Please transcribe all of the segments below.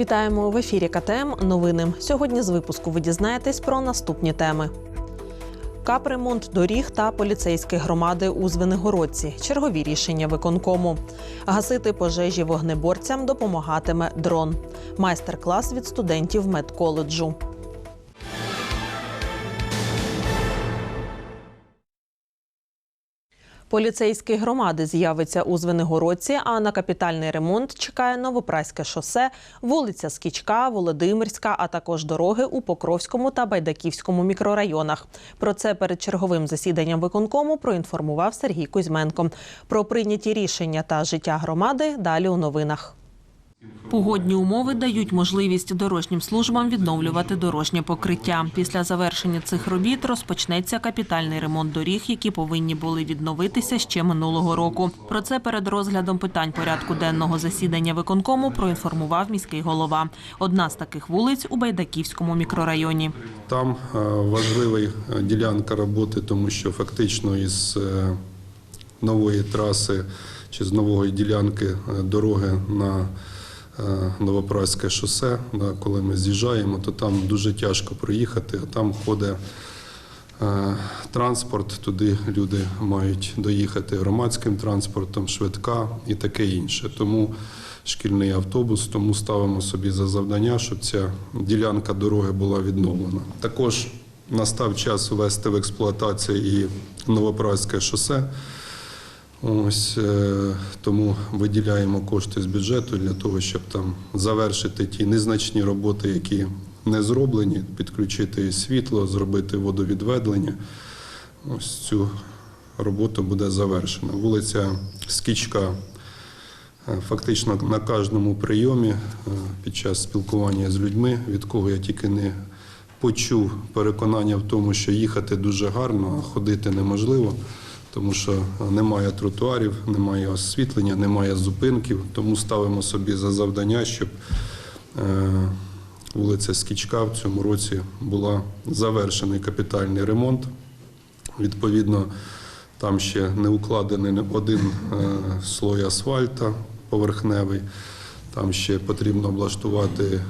Вітаємо в ефірі КТМ. Новини. Сьогодні з випуску ви дізнаєтесь про наступні теми. Капремонт доріг та поліцейські громади у Звенигородці. Чергові рішення виконкому. Гасити пожежі вогнеборцям допомагатиме дрон. Майстер-клас від студентів медколеджу. Поліцейські громади з'явиться у Звенигородці, а на капітальний ремонт чекає Новопраське шосе, вулиця Скічка, Володимирська, а також дороги у Покровському та Байдаківському мікрорайонах. Про це перед черговим засіданням виконкому проінформував Сергій Кузьменко. Про прийняті рішення та життя громади далі у новинах. Погодні умови дають можливість дорожнім службам відновлювати дорожнє покриття. Після завершення цих робіт розпочнеться капітальний ремонт доріг, які повинні були відновитися ще минулого року. Про це перед розглядом питань порядку денного засідання виконкому проінформував міський голова. Одна з таких вулиць у Байдаківському мікрорайоні. Там е, важлива е, ділянка роботи, тому що фактично із е, нової траси чи з нової ділянки дороги на Новопраське шосе, да, коли ми з'їжджаємо, то там дуже тяжко проїхати, а там ходить е, транспорт, туди люди мають доїхати громадським транспортом, швидка і таке інше. Тому шкільний автобус, тому ставимо собі за завдання, щоб ця ділянка дороги була відновлена. Також настав час ввести в експлуатацію і Новопраське шосе. Ось е, тому виділяємо кошти з бюджету для того, щоб там завершити ті незначні роботи, які не зроблені, підключити світло, зробити водовідведення. Ось цю роботу буде завершена. Вулиця Скічка е, фактично на кожному прийомі е, під час спілкування з людьми, від кого я тільки не почув переконання в тому, що їхати дуже гарно, а ходити неможливо тому що немає тротуарів, немає освітлення, немає зупинків. Тому ставимо собі за завдання, щоб е, вулиця Скічка в цьому році була завершений капітальний ремонт. Відповідно, там ще не укладений один е, слой асфальта поверхневий. Там ще потрібно облаштувати е,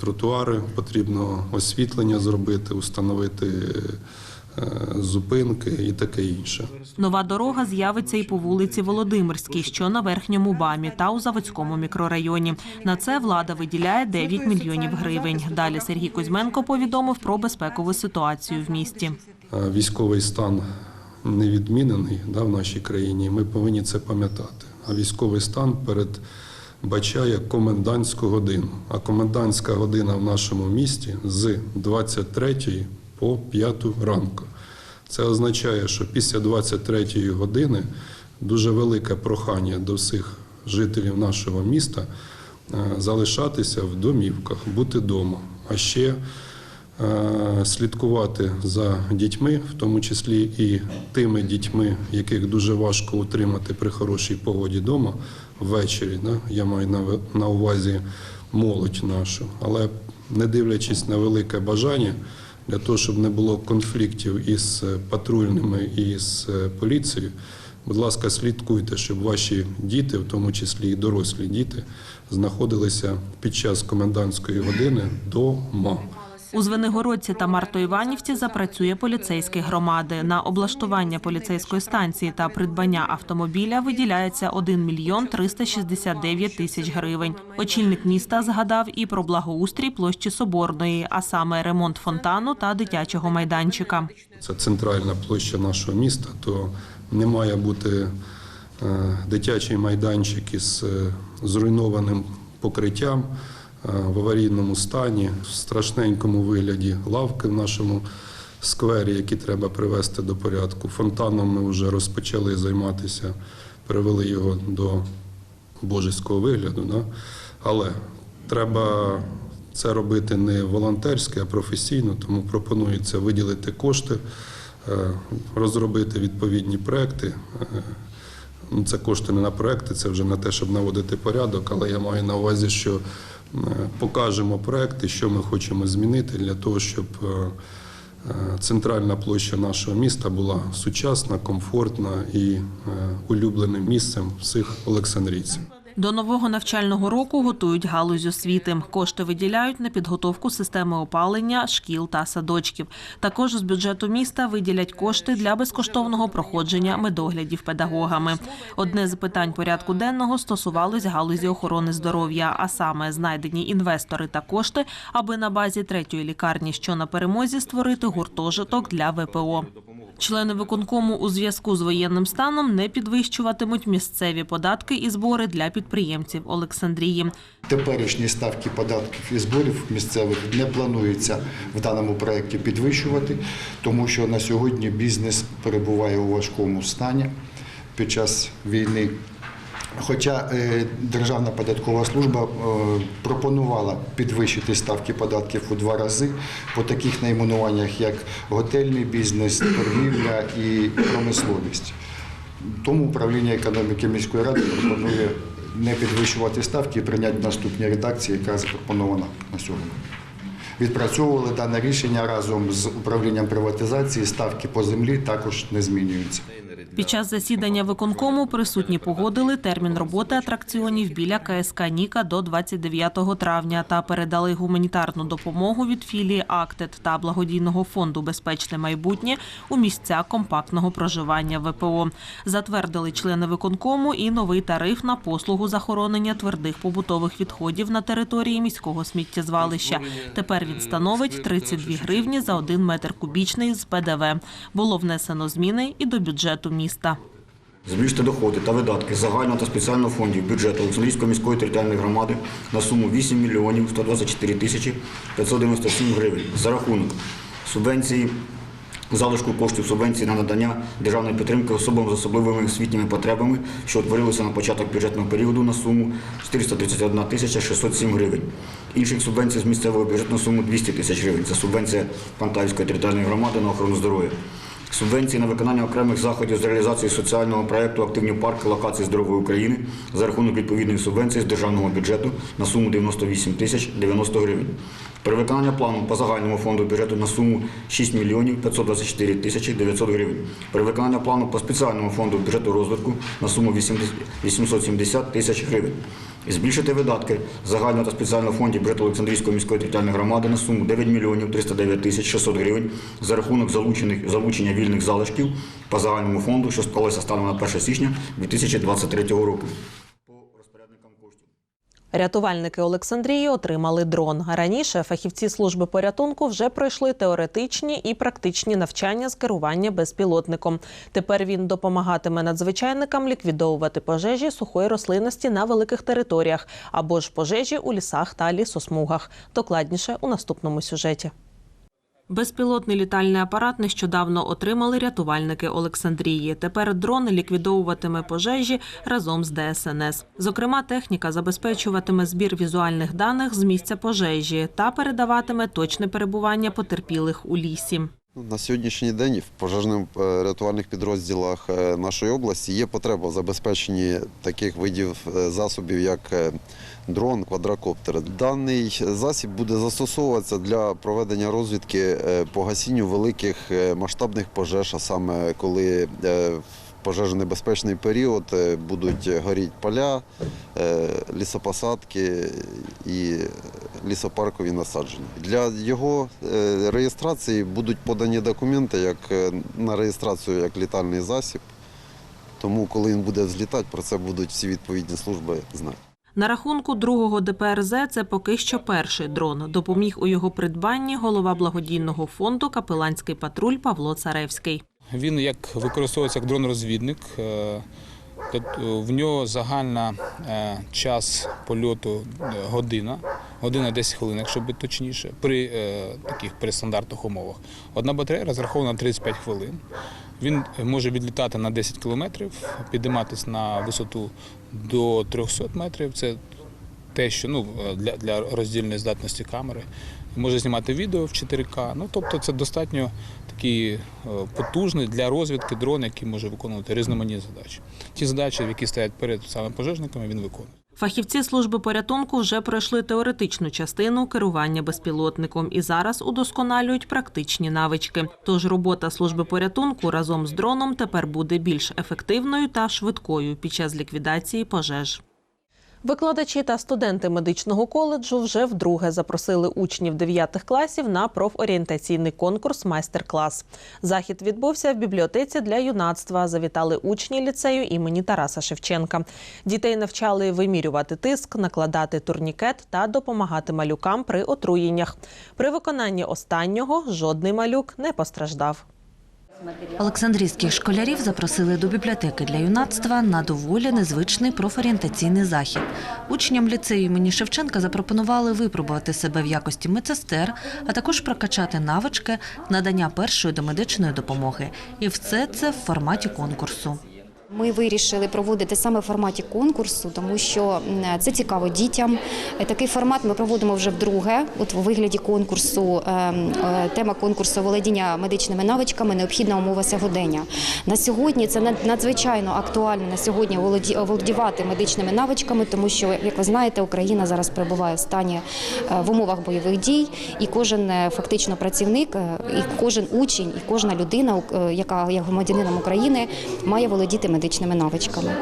тротуари, потрібно освітлення зробити, установити зупинки і таке інше. Нова дорога з'явиться і по вулиці Володимирській, що на верхньому бамі та у Заводському мікрорайоні. На це влада виділяє 9 мільйонів гривень. Далі Сергій Кузьменко повідомив про безпекову ситуацію в місті. Е, Військовий стан не відмінений да, в нашій країні. Ми повинні це пам'ятати. А військовий стан передбачає комендантську годину. А комендантська година в нашому місті з 23 по 5 ранку. Це означає, що після 23 години дуже велике прохання до всіх жителів нашого міста е, залишатися в домівках, бути вдома. А ще е, слідкувати за дітьми, в тому числі і тими дітьми, яких дуже важко утримати при хорошій погоді вдома ввечері. Я маю на увазі молодь нашу. Але не дивлячись на велике бажання, для того, щоб не було конфліктів із е, патрульними і з е, поліцією, будь ласка, слідкуйте, щоб ваші діти, в тому числі і дорослі діти, знаходилися під час комендантської години вдома. У Звенигородці та Мартоіванівці запрацює поліцейські громади. На облаштування поліцейської станції та придбання автомобіля виділяється 1 мільйон 369 тисяч гривень. Очільник міста згадав і про благоустрій площі Соборної, а саме ремонт фонтану та дитячого майданчика. Це центральна площа нашого міста, то не має бути е, дитячий майданчик із е, зруйнованим покриттям в аварійному стані, в страшненькому вигляді лавки в нашому сквері, які треба привести до порядку. Фонтаном ми вже розпочали займатися, привели його до божеського вигляду. Да? Але треба це робити не волонтерськи, а професійно, тому пропонується виділити кошти, е, розробити відповідні проекти. Е, ну, Це кошти не на проекти, це вже на те, щоб наводити порядок, але я маю на увазі, що е, покажемо проекти, що ми хочемо змінити для того, щоб е, е, центральна площа нашого міста була сучасна, комфортна і е, улюбленим місцем всіх олександрійців. До нового навчального року готують галузь освіти. Кошти виділяють на підготовку системи опалення, шкіл та садочків. Також з бюджету міста виділять кошти для безкоштовного проходження медоглядів педагогами. Одне з питань порядку денного стосувалось галузі охорони здоров'я, а саме знайдені інвестори та кошти, аби на базі третьої лікарні, що на перемозі, створити гуртожиток для ВПО. Члени виконкому у зв'язку з воєнним станом не підвищуватимуть місцеві податки і збори для підприємців Олександрії. Теперішні ставки податків і зборів місцевих не планується в даному проєкті підвищувати, тому що на сьогодні бізнес перебуває у важкому стані під час війни. Хоча е, Державна податкова служба е, пропонувала підвищити ставки податків у два рази по таких найменуваннях, як готельний бізнес, торгівля і промисловість. Тому управління економіки міської ради пропонує не підвищувати ставки і прийняти наступні редакції, яка запропонована на сьогодні. Відпрацьовували дане рішення разом з управлінням приватизації. Ставки по землі також не змінюються. Під час засідання виконкому присутні погодили термін роботи атракціонів біля КСК Ніка до 29 травня та передали гуманітарну допомогу від філії «Актед» та благодійного фонду Безпечне майбутнє у місця компактного проживання ВПО. Затвердили члени виконкому і новий тариф на послугу захоронення твердих побутових відходів на території міського сміттєзвалища. Тепер він становить 32 гривні за один метр кубічний з ПДВ. Було внесено зміни і до бюджету міста. Збільшити доходи та видатки загального та спеціального фондів бюджету Олександрійської міської територіальної громади на суму 8 мільйонів 124 тисячі 597 гривень за рахунок субвенції, залишку коштів субвенції на надання державної підтримки особам з особливими освітніми потребами, що утворилися на початок бюджетного періоду на суму 431 тисяча 607 гривень. Інших субвенцій з місцевого бюджету на суму 200 тисяч гривень. Це субвенція Пантаївської територіальної громади на охорону здоров'я. Субвенції на виконання окремих заходів з реалізації соціального проєкту Активні парки локації здорової України за рахунок відповідної субвенції з державного бюджету на суму 98 тисяч 90 гривень. Перевиконання плану по загальному фонду бюджету на суму 6 мільйонів 524 тисячі 900 гривень. Перевиконання плану по спеціальному фонду бюджету розвитку на суму 870 тисяч гривень. І збільшити видатки загального та спеціального фондів бюджету Олександрійської міської територіальної громади на суму 9 мільйонів 309 тисяч 600 гривень за рахунок залучених, залучення вільних залишків по загальному фонду, що склалося станом на 1 січня 2023 року. Рятувальники Олександрії отримали дрон. Раніше фахівці служби порятунку вже пройшли теоретичні і практичні навчання з керування безпілотником. Тепер він допомагатиме надзвичайникам ліквідовувати пожежі сухої рослинності на великих територіях або ж пожежі у лісах та лісосмугах. Докладніше у наступному сюжеті. Безпілотний літальний апарат нещодавно отримали рятувальники Олександрії. Тепер дрон ліквідовуватиме пожежі разом з ДСНС. Зокрема, техніка забезпечуватиме збір візуальних даних з місця пожежі та передаватиме точне перебування потерпілих у лісі. На сьогоднішній день в пожежно-рятувальних підрозділах е, нашої області є потреба в забезпеченні таких видів е, засобів, як е, дрон, квадрокоптер. Даний засіб буде застосовуватися для проведення розвідки е, по гасінню великих е, масштабних пожеж, а саме коли е, пожежонебезпечний період е, будуть горіти поля, е, лісопосадки і лісопаркові насадження. Для його е, реєстрації будуть подані документи як на реєстрацію як літальний засіб. Тому, коли він буде злітати, про це будуть всі відповідні служби знати. На рахунку другого ДПРЗ це поки що перший дрон. Допоміг у його придбанні голова благодійного фонду Капеланський патруль Павло Царевський. Він як використовується як дрон-розвідник. е, В нього загальна е, час польоту е, година, година 10 хвилин, якщо бути точніше, при е, таких при стандартних умовах. Одна батарея розрахована на 35 хвилин. Він може відлітати на 10 кілометрів, підійматися на висоту до 300 метрів. Це те, що ну, для, для роздільної здатності камери. Може знімати відео в 4К. Ну, тобто це достатньо такий е, потужний для розвідки дрон, який може виконувати різноманітні задачі. Ті задачі, які стоять перед саме пожежниками, він виконує. Фахівці служби порятунку вже пройшли теоретичну частину керування безпілотником і зараз удосконалюють практичні навички. Тож робота служби порятунку разом з дроном тепер буде більш ефективною та швидкою під час ліквідації пожеж. Викладачі та студенти медичного коледжу вже вдруге запросили учнів 9 класів на профорієнтаційний конкурс майстер-клас. Захід відбувся в бібліотеці для юнацтва. Завітали учні ліцею імені Тараса Шевченка. Дітей навчали вимірювати тиск, накладати турнікет та допомагати малюкам при отруєннях. При виконанні останнього жодний малюк не постраждав. Олександрійських школярів запросили до бібліотеки для юнацтва на доволі незвичний профорієнтаційний захід. Учням ліцею імені Шевченка запропонували випробувати себе в якості медсестер, а також прокачати навички надання першої домедичної допомоги. І все це в форматі конкурсу. Ми вирішили проводити саме в форматі конкурсу, тому що це цікаво дітям. Е, Такий формат ми проводимо вже вдруге. От у вигляді конкурсу ем, е, тема конкурсу володіння медичними навичками необхідна умова сьогодення. На сьогодні це над- надзвичайно актуально на сьогодні володі- володівати медичними навичками, тому що, як ви знаєте, Україна зараз перебуває в стані е, в умовах бойових дій, і кожен фактично працівник, і кожен учень, і кожна людина, яка є громадянином України, має володіти медичними навичками.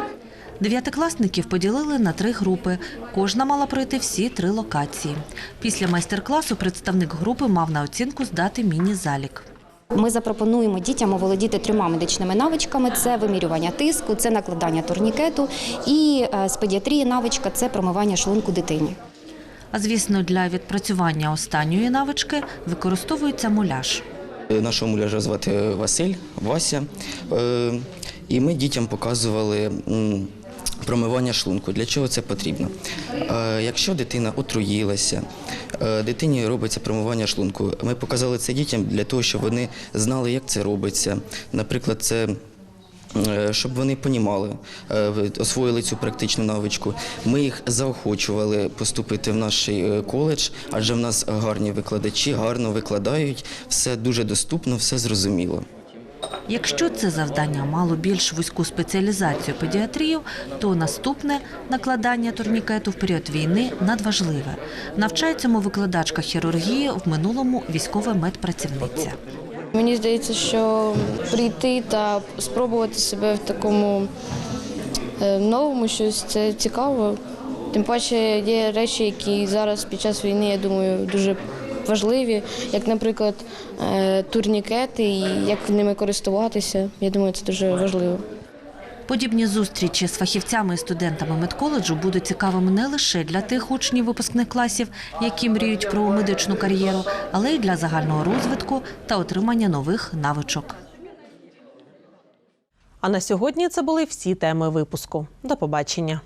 Дев'ятикласників поділили на три групи. Кожна мала пройти всі три локації. Після майстер-класу представник групи мав на оцінку здати міні-залік. Ми запропонуємо дітям оволодіти трьома медичними навичками: це вимірювання тиску, це накладання турнікету і е, з педіатрії навичка це промивання шлунку дитині. А звісно, для відпрацювання останньої навички використовується муляж. Нашого муляжа звати Василь, Вася. І ми дітям показували промивання шлунку. Для чого це потрібно? Е, Якщо дитина отруїлася, е, дитині робиться промивання шлунку. Ми показали це дітям для того, щоб вони знали, як це робиться. Наприклад, це е, щоб вони понімали, освоїли цю практичну навичку. Ми їх заохочували поступити в наш коледж, адже в нас гарні викладачі, гарно викладають, все дуже доступно, все зрозуміло. Якщо це завдання мало більш вузьку спеціалізацію педіатрію, то наступне накладання турнікету в період війни надважливе. Навчає цьому викладачка хірургії в минулому військова медпрацівниця. Мені здається, що прийти та спробувати себе в такому е, новому щось це цікаво. Тим паче є речі, які зараз під час війни, я думаю, дуже важливі, як, наприклад, е, турнікети і як ними користуватися. Я думаю, це дуже важливо. Подібні зустрічі з фахівцями і студентами медколеджу будуть цікавими не лише для тих учнів випускних класів, які мріють про медичну кар'єру, але й для загального розвитку та отримання нових навичок. А на сьогодні це були всі теми випуску. До побачення.